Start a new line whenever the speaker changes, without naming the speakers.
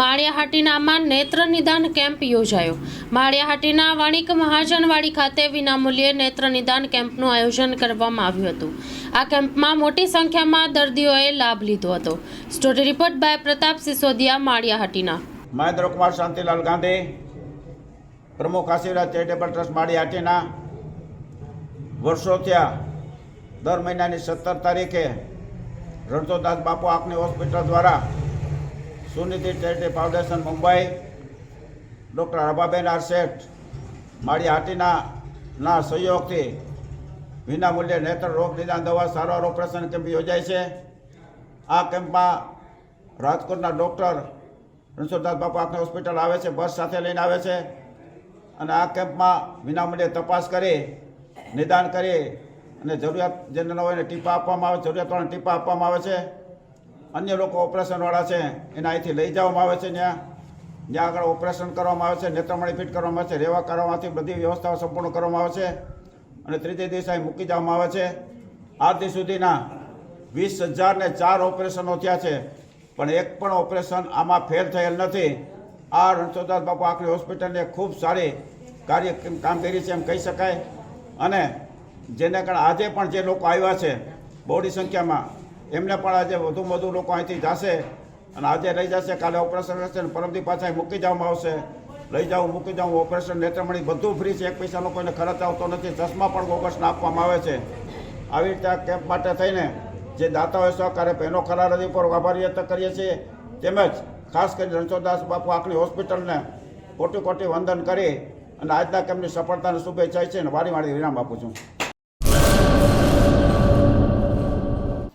માળિયાહાટીનામાં નેત્ર નિદાન કેમ્પ યોજાયો. માળિયાહાટીના વણિક મહાજનવાડી ખાતે વિનામૂલ્યે નેત્ર નિદાન કેમ્પનું આયોજન કરવામાં આવ્યું હતું. આ કેમ્પમાં મોટી સંખ્યામાં દર્દીઓએ લાભ લીધો હતો. Story report by Pratap Sisodiya, Maliyahatina.
Mahendrakumar Shantilal Gandhi, પ્રમુખ આશીર્વાદ ચેરિટેબલ ટ્રસ્ટ માળિયાહાટીના. હાટીના વર્ષો થયા દર મહિનાની સત્તર તારીખે રણછોડદાસ બાપુ આપની હોસ્પિટલ દ્વારા Sunidhi charity foundation Mumbai, doctor Rabhaben R Sheth Mali Hatina ના સહયોગથી વિનામૂલ્યે નેત્ર રોગ નિદાન દવા સારવાર ઓપરેશન કેમ્પ યોજાય છે. આ કેમ્પમાં રાજકોટના ડૉક્ટર રણછોડદાસ બાપુ આંખની હોસ્પિટલ આવે છે, બસ સાથે લઈને આવે છે. અને આ કેમ્પમાં વિનામૂલ્યે તપાસ કરી, નિદાન કરી અને જરૂરિયાત જેને હોય ટીપા આપવામાં આવે, જરૂરિયાતવાળાને ટીપા આપવામાં આવે છે. અન્ય લોકો ઓપરેશનવાળા છે, એને અહીંથી લઈ જવામાં આવે છે ત્યાં જ્યાં આગળ ઓપરેશન કરવામાં આવે છે, નેત્રમણી ફિટ કરવામાં આવે છે રહેવા કરવામાંથી બધી વ્યવસ્થાઓ સંપૂર્ણ કરવામાં આવે છે. અને ત્રીજે દિવસે અહીં મૂકી જવામાં આવે છે. આજથી સુધીના વીસ હજારને ચાર ઓપરેશનો થયા છે. પણ એક પણ ઓપરેશન આમાં ફેલ થયેલ નથી. આ રણછોદાસ બાપુ આંખની હોસ્પિટલને ખૂબ સારી કાર્ય કામગીરી છે એમ કહી શકાય. અને જેને કારણે આજે પણ જે લોકો આવ્યા છે, બહોળી સંખ્યામાં એમને પણ આજે વધુમાં વધુ લોકો અહીંથી જશે અને આજે લઈ જશે, કાલે ઓપરેશન હશે અને પરમથી પાછા મૂકી જવામાં આવશે. લઈ જાઉં, મૂકી જાઉં ઓપરેશન નેત્રમણી બધું ફ્રી છે, એક પૈસાનો કોઈને ખર્ચ આવતો નથી, ચશ્મા પણ બોગસના આપવામાં આવે છે. આવી રીતે આ કેમ્પ માટે થઈને જે દાતાઓએ સહકાર આપ્યો એનો ખરા હૃદય પર આભાર વ્યક્ત કરીએ છીએ. તેમજ ખાસ કરીને રણછોદાસ બાપુ આખની હોસ્પિટલને કોટી કોટી વંદન કરી અને આજના કેમ્પની સફળતાની શુભેચ્છા છે અને વારી વારી વિરામ આપું છું.